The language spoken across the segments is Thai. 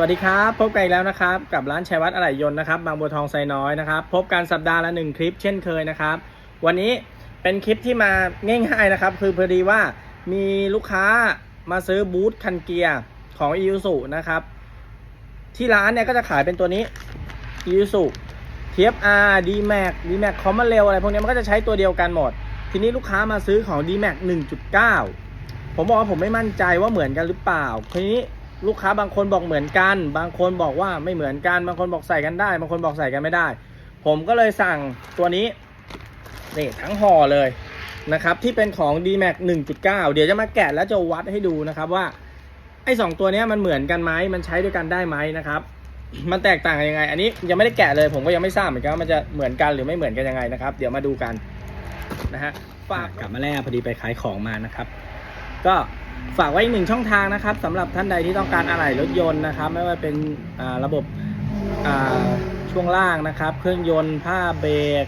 วัสดีครับ พบกันอีกแล้วนะครับ กับร้านชัยวัฒน์อะไหล่ยนต์นะครับบางบัวทองไซน้อยนะครับ พบกันสัปดาห์ละหนึ่งคลิปเช่นเคยนะครับ วันนี้เป็นคลิปที่มาง่ายๆนะครับ คือพอดีว่ามีลูกค้ามาซื้อบูธคันเกียร์ของ i อ u สุนะครับ ที่ร้านเนี่ยก็จะขายเป็นตัวนี้ i อ u สุ TFR D-Max D-Max คอมมาเร็วอะไรพวกนี้มันก็จะใช้ตัวเดียวกันหมด ทีนี้ลูกค้ามาซื้อของ D-Max 1.9 ผมบอกว่าผมไม่มั่นใจว่าเหมือนกันหรือเปล่าทีนี้ ลูกค้าบางคนบอกเหมือนกัน บางคนบอกว่าไม่เหมือนกัน บางคนบอกใส่กันได้ บางคนบอกใส่กันไม่ได้ ผมก็เลยสั่งตัวนี้นี่ทั้งห่อเลยนะครับ ที่เป็นของ D-Max 1.9 เดี๋ยวจะมาแกะแล้วจะวัดให้ดูนะครับว่าไอ้สองตัวนี้มันเหมือนกันไหมมันใช้ด้วยกันได้ไหมนะครับ มันแตกต่างกันยังไง อันนี้ยังไม่ได้แกะเลย ผมก็ยังไม่ทราบเหมือนกันว่ามันจะเหมือนกันหรือไม่เหมือนกันยังไงนะครับ เดี๋ยวมาดูกันนะฮะฝากกลับมาแล้วพอดีไปขายของมานะครับ ก็ ฝากไว้อีกหนึ่งช่องทางนะครับสำหรับท่านใดที่ต้องการอะไหล่รถยนต์นะครับ ไม่ว่าเป็นระบบช่วงล่างนะครับ เครื่องยนต์ผ้าเบรก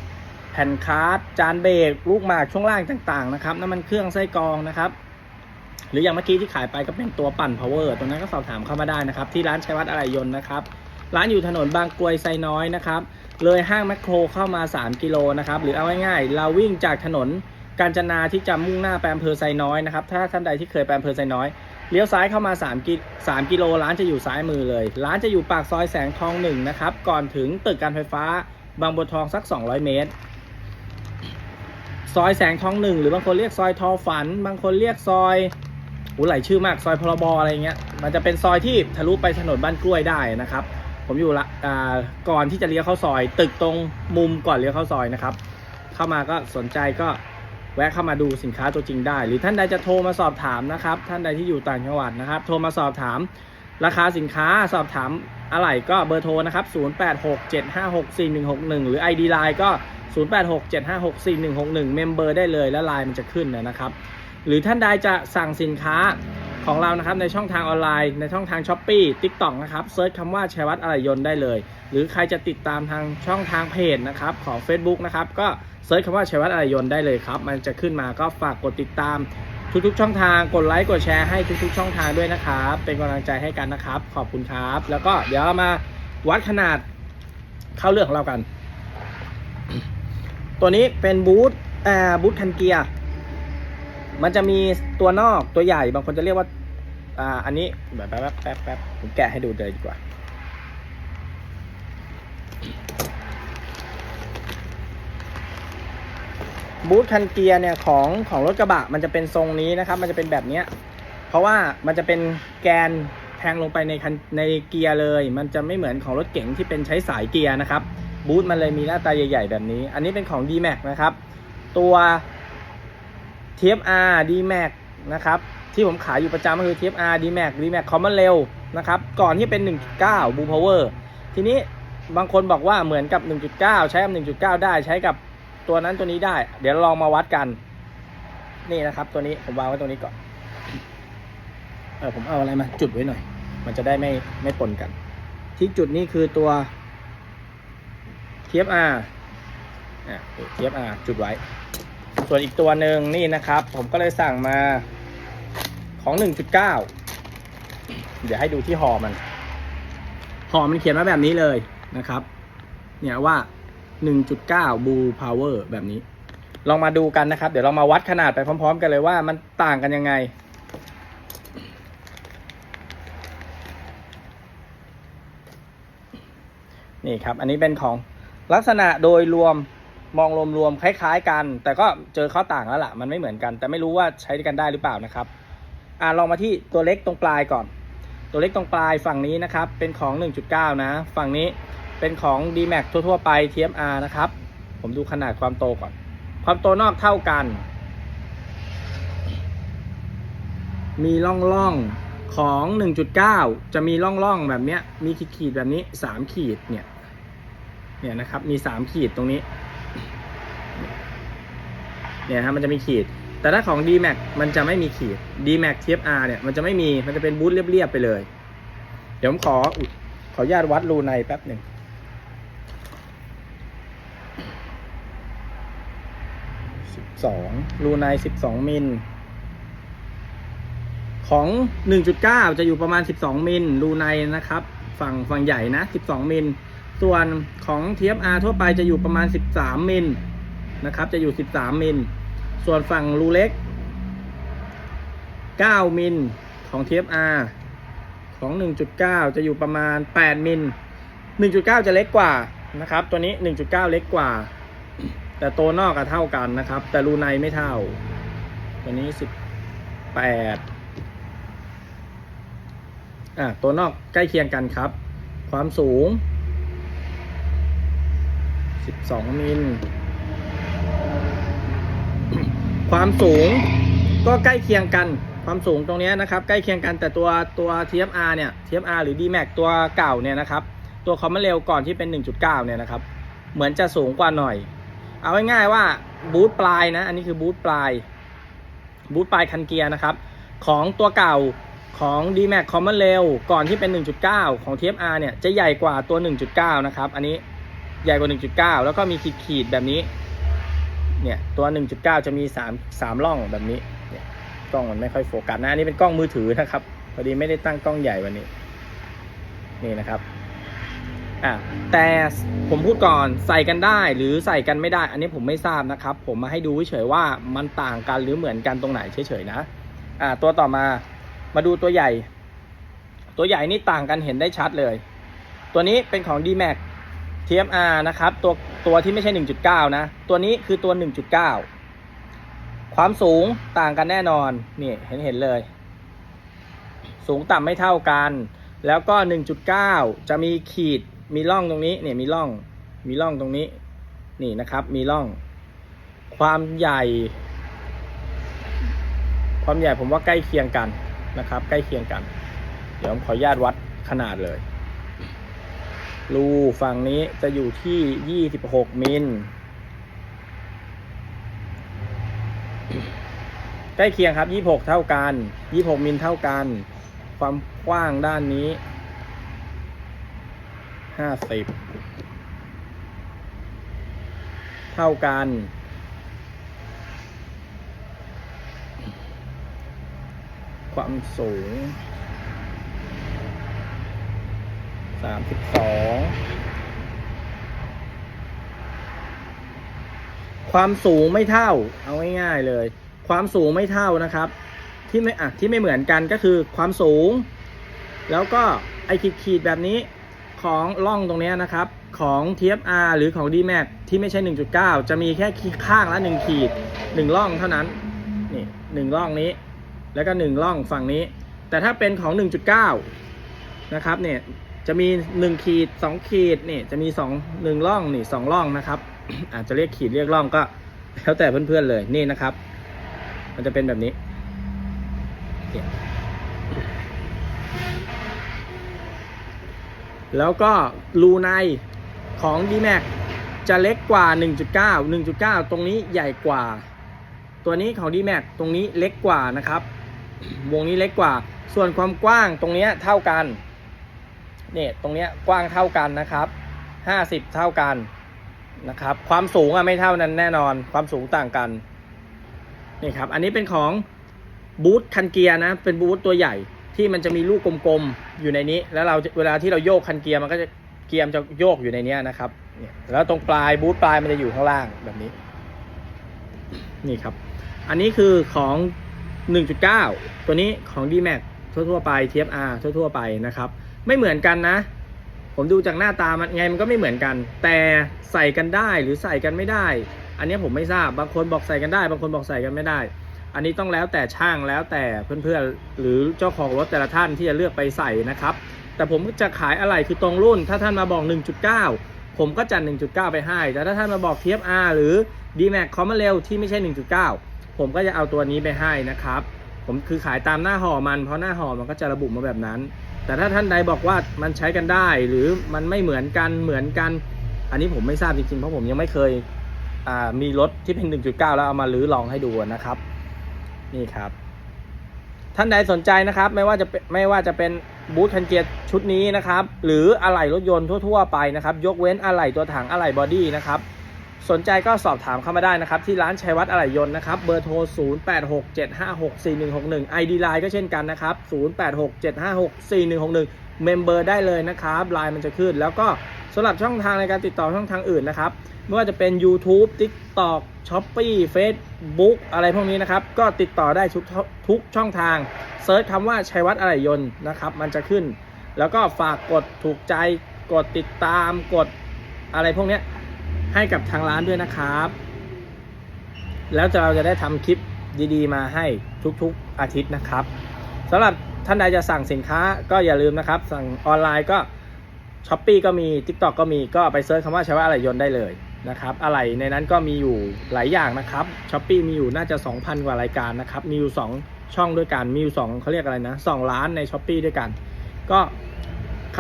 แผ่นคาร์ดจานเบรกลูกหมากช่วงล่างต่างๆนะครับน้ำมันเครื่องไส้กรองนะครับ หรืออย่างเมื่อกี้ที่ขายไปก็เป็นตัวปั่น power ตรงนั้นก็สอบถามเข้ามาได้นะครับ ที่ร้านชัยวัฒน์อะไหล่ยนต์นะครับร้านอยู่ถนนบางกรวยไซน้อยนะครับ เลยห้างแมคโครเข้ามา 3 กิโลนะครับ หรือเอาง่ายๆ เราวิ่งจากถนน กาญจนาที่จะมุ่งหน้าไปอำเภอไซน้อยนะครับ ถ้าท่านใดที่เคยไปอำเภอไซน้อย เลี้ยวซ้ายเข้ามา3กิ3กิโลร้านจะอยู่ซ้ายมือเลย ร้านจะอยู่ปากซอยแสงทองหนึ่งนะครับ ก่อนถึงตึกการไฟฟ้าบางบัวทองสัก 200 เมตร ซอยแสงทองหนึ่งหรือบางคนเรียกซอยทอฝัน บางคนเรียกซอยหูหลายชื่อมากซอยพรบอะไรเงี้ย มันจะเป็นซอยที่ทะลุไปถนนบ้านกล้วยได้นะครับ ผมอยู่ละอ่าก่อนที่จะเลี้ยวเข้าซอย ตึกตรงมุมก่อนเลี้ยวเข้าซอยนะครับ เข้ามาก็สนใจก็ แวะเข้ามาดูสินค้าตัวจริงได้ หรือท่านใดจะโทรมาสอบถามนะครับ ท่านใดที่อยู่ต่างจังหวัดนะครับ โทรมาสอบถามราคาสินค้าสอบถามอะไรก็เบอร์โทรนะครับ 0867564161 หรือ ID Line ก็ 0867564161 เมมเบอร์ได้เลยแล้วไลน์มันจะขึ้นนะครับ หรือท่านใดจะสั่งสินค้า ของเรานะครับในช่องทางออนไลน์ ในช่องทาง s h อ p e e TikTok นะครับเซิร์ชคำว่าชัยวัฒน์อะไรยนได้เลย หรือใครจะติดตามทางช่องทางเพจนะครับของ Facebook นะครับก็เซิร์ชคำว่าชัยวัฒน์อะไรยนได้เลยครับ มันจะขึ้นมาก็ฝากกดติดตามทุกๆ ช่องทาง กดไลค์ กดแชร์ให้ทุกๆ ช่องทางด้วยนะครับ เป็นกำลังใจให้กันนะครับ ขอบคุณครับ แล้วก็เดี๋ยวเรามาวัดขนาดเข้าเรื่องของเรากัน ตัวนี้เป็นบูทอ่าบูทคันเกียร์ มันจะมีตัวนอกตัวใหญ่บางคนจะเรียกว่า อ่า อันนี้แบบแป๊บแป๊บแป๊บแป๊บผมแกะให้ดูเลยดีกว่า บูทคันเกียร์เนี่ยของของรถกระบะมันจะเป็นทรงนี้นะครับ มันจะเป็นแบบเนี้ย เพราะว่ามันจะเป็นแกนแทงลงไปในคันในเกียร์เลย มันจะไม่เหมือนของรถเก๋งที่เป็นใช้สายเกียร์นะครับ บูทมันเลยมีหน้าตาใหญ่ ๆ แบบนี้ อันนี้เป็นของ D-Max นะครับ ตัว TFR D-Max นะครับที่ผมขายอยู่ประจำก็คือ TFR D-Max D-Max Common เร็วนะครับก่อนที่เป็น 1.9 Blue Power ทีนี้บางคนบอกว่าเหมือนกับ 1.9 ใช้กับ 1.9 ได้ใช้กับตัวนั้นตัวนี้ได้ เดี๋ยวลองมาวัดกัน นี่นะครับ ตัวนี้ผมวางไว้ตรงนี้ก่อนเออผมเอาอะไรมาจุดไว้หน่อย มันจะได้ไม่ไม่ปนกัน ที่จุดนี้คือตัว TFR อะ TFR จุดไว้ ส่วนอีกตัวหนึ่งนี่นะครับ ผมก็เลยสั่งมาของ 1.9 เดี๋ยวให้ดูที่ห่อมันห่อมันเขียนมาแบบนี้เลยนะครับ เนี่ยว่า 1.9 Blue Power แบบนี้ ลองมาดูกันนะครับ เดี๋ยวเรามาวัดขนาดไปพร้อม ๆ กันเลยว่ามันต่างกันยังไงนี่ครับ อันนี้เป็นของลักษณะโดยรวม มองรวมๆคล้ายๆกัน แต่ก็เจอข้อต่างแล้วล่ะ มันไม่เหมือนกัน แต่ไม่รู้ว่าใช้กันได้หรือเปล่านะครับอ่าลองมาที่ตัวเล็กตรงปลายก่อน ตัวเล็กตรงปลายฝั่งนี้นะครับ เป็นของ 1.9 นะ ฝั่งนี้เป็นของ D-Max ทั่วๆไป TMR นะครับ ผมดูขนาดความโตก่อน ความโตนอกเท่ากัน มีร่องร่องๆของ 1.9 จะมีร่องร่องๆแบบเนี้ย มีขีดๆแบบนี้ 3 ขีดเนี่ย เนี่ยนะครับ มี 3 ขีดตรงนี้ เนี่ยนะครับมันจะมีขีด แต่ถ้าของ D-Max มันจะไม่มีขีด D-Max TFR เนี่ยมันจะไม่มีมันจะเป็นบูทเรียบๆไปเลย เดี๋ยวผมขอขออนุญาตวัดรูในแป๊บหนึ่งสิบสองรูในสิบสองมิลของ 1.9 จะอยู่ประมาณ 12 มิลรูในนะครับ ฝั่งฝั่งใหญ่นะ 12 มิล ส่วนของ TFR ทั่วไปจะอยู่ประมาณ 13 มิลนะครับ จะอยู่ 13 มิล ส่วนฝั่งรูเล็ก 9 มิลของ TFR ของ 1.9 จะอยู่ประมาณ 8 มิล 1.9 จะเล็กกว่านะครับ ตัวนี้ 1.9 เล็กกว่า แต่ตัวนอกอะเท่ากันนะครับ แต่รูในไม่เท่า ตัวนี้ 18อะตัวนอกใกล้เคียงกันครับ ความสูง 12 มิล ความสูงก็ใกล้เคียงกันความสูงตรงนี้นะครับใกล้เคียงกันแต่ตัวตัว TFR เนี่ย TFR หรือ DMAX ตัวเก่าเนี่ยนะครับตัวคอมมอนเร็วก่อนที่เป็น 1.9 เนี่ยนะครับเหมือนจะสูงกว่าหน่อย เอาง่ายๆว่าบูทปลายนะอันนี้คือบูทปลายบูทปลายคันเกียร์นะครับของตัวเก่าของ DMAX Common Rail ก่อนที่เป็น 1.9 ของ TFR เนี่ยจะใหญ่กว่าตัว 1.9 นะครับ อันนี้ใหญ่กว่า 1.9 แล้วก็มีขีดๆแบบนี้ เนี่ยตัว 1.9 จะมี 3 3ร่องแบบนี้เนี่ยกล้องมันไม่ค่อยโฟกัสนะอันนี้เป็นกล้องมือถือนะครับพอดีไม่ได้ตั้งกล้องใหญ่วันนี้ นี่นะครับอะแต่ผมพูดก่อนใส่กันได้หรือใส่กันไม่ได้ อันนี้ผมไม่ทราบนะครับ ผมมาให้ดูเฉยๆว่ามันต่างกันหรือเหมือนกันตรงไหนเฉยๆนะอ่าตัวต่อมามาดูตัวใหญ่ ตัวใหญ่นี่ต่างกันเห็นได้ชัดเลย ตัวนี้เป็นของ DMAX TFR นะครับตัวตัวที่ไม่ใช่ 1.9 นะ ตัวนี้คือตัว 1.9 ความสูงต่างกันแน่นอนนี่เห็นเห็นเลย สูงต่ำไม่เท่ากัน แล้วก็ 1.9 จะมีขีดมีร่องตรงนี้เนี่ยมีร่องมีร่องตรงนี้นี่นะครับมีร่อง ความใหญ่ ความใหญ่ผมว่าใกล้เคียงกันนะครับ ใกล้เคียงกัน เดี๋ยวผมขออนุญาตวัดขนาดเลย รูฝั่งนี้จะอยู่ที่ 26 มิล ใกล้เคียงครับ 26 เท่ากัน 26 มิลเท่ากัน ความกว้างด้านนี้ 50 เท่ากัน ความสูง สามสิบสองความสูงไม่เท่า เอาง่ายๆเลย ความสูงไม่เท่านะครับ ที่ไม่อะที่ไม่เหมือนกันก็คือความสูง แล้วก็ไอขีดขีดแบบนี้ของล่องตรงนี้นะครับ ของ TFR หรือของ DMAX ที่ไม่ใช่ 1.9 จะมีแค่ข้างละ 1 ขีด 1 ล่องเท่านั้น นี่หนึ่งล่องนี้ แล้วก็หนึ่งล่องฝั่งนี้ แต่ถ้าเป็นของ 1.9 นะครับเนี่ย จะมี 1 ขีด 2 ขีดนี่จะมี2 1ล่องนี่2ล่องนะครับ อาจจะเรียกขีดเรียกล่องก็แล้วแต่เพื่อนๆเลยนี่นะครับ มันจะเป็นแบบนี้แล้วก็รูในของ DMAX จะเล็กกว่า 1.9 1.9 ตรงนี้ใหญ่กว่า ตัวนี้ของ DMAX ตรงนี้เล็กกว่านะครับ วงนี้เล็กกว่า ส่วนความกว้างตรงเนี้ยเท่ากัน เนี่ยตรงเนี้ยกว้างเท่ากันนะครับ50เท่ากันนะครับ ความสูงอะไม่เท่านั้นแน่นอน ความสูงต่างกันนี่ครับ อันนี้เป็นของบูทคันเกียร์นะ เป็นบูทตัวใหญ่ที่มันจะมีลูกกลมๆอยู่ในนี้ แล้วเราเวลาที่เราโยกคันเกียร์มันก็จะเกียร์จะโยกอยู่ในนี้นะครับเนี่ยแล้วตรงปลายบูทปลายมันจะอยู่ข้างล่างแบบนี้ นี่ครับ อันนี้คือของ 1.9 ตัวนี้ของ DMAX ทั่วๆไป TFR ทั่วๆไปนะครับ ไม่เหมือนกันนะ ผมดูจากหน้าตามันไงมันก็ไม่เหมือนกัน แต่ใส่กันได้หรือใส่กันไม่ได้ อันนี้ผมไม่ทราบ บางคนบอกใส่กันได้ บางคนบอกใส่กันไม่ได้ อันนี้ต้องแล้วแต่ช่างแล้วแต่เพื่อนๆ หรือเจ้าของรถแต่ละท่านที่จะเลือกไปใส่นะครับ แต่ผมจะขายอะไรคือตรงรุ่น ถ้าท่านมาบอก 1.9 ผมก็จัด 1.9 ไปให้ แต่ถ้าท่านมาบอก TFR หรือ DMAX Common Rail ที่ไม่ใช่ 1.9 ผมก็จะเอาตัวนี้ไปให้นะครับ ผมคือขายตามหน้าห่อมัน เพราะหน้าห่อมันก็จะระบุมาแบบนั้น แต่ถ้าท่านใดบอกว่ามันใช้กันได้หรือมันไม่เหมือนกันเหมือนกัน อันนี้ผมไม่ทราบจริงๆเพราะผมยังไม่เคยมีรถที่เป็น 1.9 แล้วเอามาลื้อลองให้ดูนะครับ นี่ครับ ท่านใดสนใจนะครับ ไม่ว่าจะเป็นไม่ว่าจะเป็นบูธคันเกียร์ชุดนี้นะครับ หรืออะไหล่รถยนต์ทั่ว ๆ ไปนะครับ ยกเว้นอะไหล่ตัวถังอะไหล่บอดี้นะครับ สนใจก็สอบถามเข้ามาได้นะครับ ที่ร้านชัยวัฒน์อะไหล่ยนต์นะครับ เบอร์โทร 0867564161 ID Line ก็เช่นกันนะครับ 0867564161 เมมเบอร์ได้เลยนะครับไลน์มันจะขึ้น แล้วก็สำหรับช่องทางในการติดต่อช่องทางอื่นนะครับ ไม่ว่าจะเป็น YouTube TikTok Shopee Facebook อะไรพวกนี้นะครับ ก็ติดต่อได้ทุกทุกช่องทางเซิร์ชคำว่าชัยวัฒน์อะไหล่ยนต์นะครับ มันจะขึ้น แล้วก็ฝากกดถูกใจกดติดตามกดอะไรพวกนี้ ให้กับทางร้านด้วยนะครับ แล้วเราจะได้ทำคลิปดีๆ มาให้ทุกๆอาทิตย์นะครับสำหรับท่านใดจะสั่งสินค้าก็อย่าลืมนะครับ สั่งออนไลน์ก็ s h อ p e e ก็มี TikTok ก็มีก็ไปเซิร์ชคำว่าใช้ว่าอะไรยนต์ได้เลยนะครับอะไรในนั้นก็มีอยู่หลายอย่างนะครับ s h อ p e e มีอยู่น่าจะ 2,000 กว่ารายการนะครับ มีอยู่ 2 ช่องด้วยกัน มีอยู่ 2เขาเรียกอะไรนะ 2 ล้านใน s h อ p e e ด้วยกัน ก็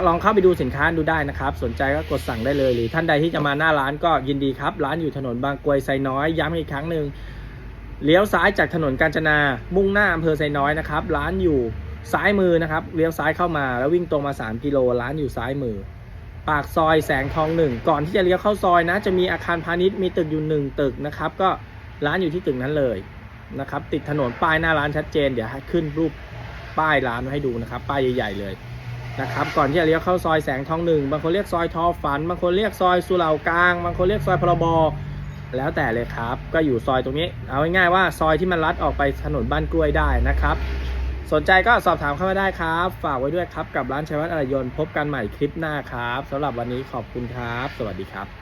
ลองเข้าไปดูสินค้าดูได้นะครับ สนใจก็กดสั่งได้เลย หรือท่านใดที่จะมาหน้าร้านก็ยินดีครับ ร้านอยู่ถนนบางกวยไซน้อย ย้ำอีกครั้งหนึ่งเลี้ยวซ้ายจากถนนกาญจนา มุ่งหน้าอำเภอไซน้อยนะครับ ร้านอยู่ซ้ายมือนะครับ เลี้ยวซ้ายเข้ามาแล้ววิ่งตรงมา 3 กิโล ร้านอยู่ซ้ายมือ ปากซอยแสงทองหนึ่ง ก่อนที่จะเลี้ยวเข้าซอยนะ จะมีอาคารพาณิชย์ มีตึกอยู่หนึ่งตึกนะครับ ก็ร้านอยู่ที่ตึกนั้นเลยนะครับ ติดถนนป้ายหน้าร้านชัดเจน เดี๋ยวขึ้นรูปป้ายร้านให้ดูนะครับ ป้ายใหญ่ ๆ เลย นะครับก่อนที่จะเลี้ยวเข้าซอยแสงทองหนึ่งบางคนเรียกซอยทอฝัน บางคนเรียกซอยสุเหร่ากลาง บางคนเรียกซอยพรบแล้วแต่เลยครับ ก็อยู่ซอยตรงนี้ เอาง่ายๆว่าซอยที่มันลัดออกไปถนนบ้านกล้วยได้นะครับ สนใจก็สอบถามเข้ามาได้ครับ ฝากไว้ด้วยครับกับร้านชัยวัฒน์อรยนพบกันใหม่คลิปหน้าครับสำหรับวันนี้ขอบคุณครับ สวัสดีครับ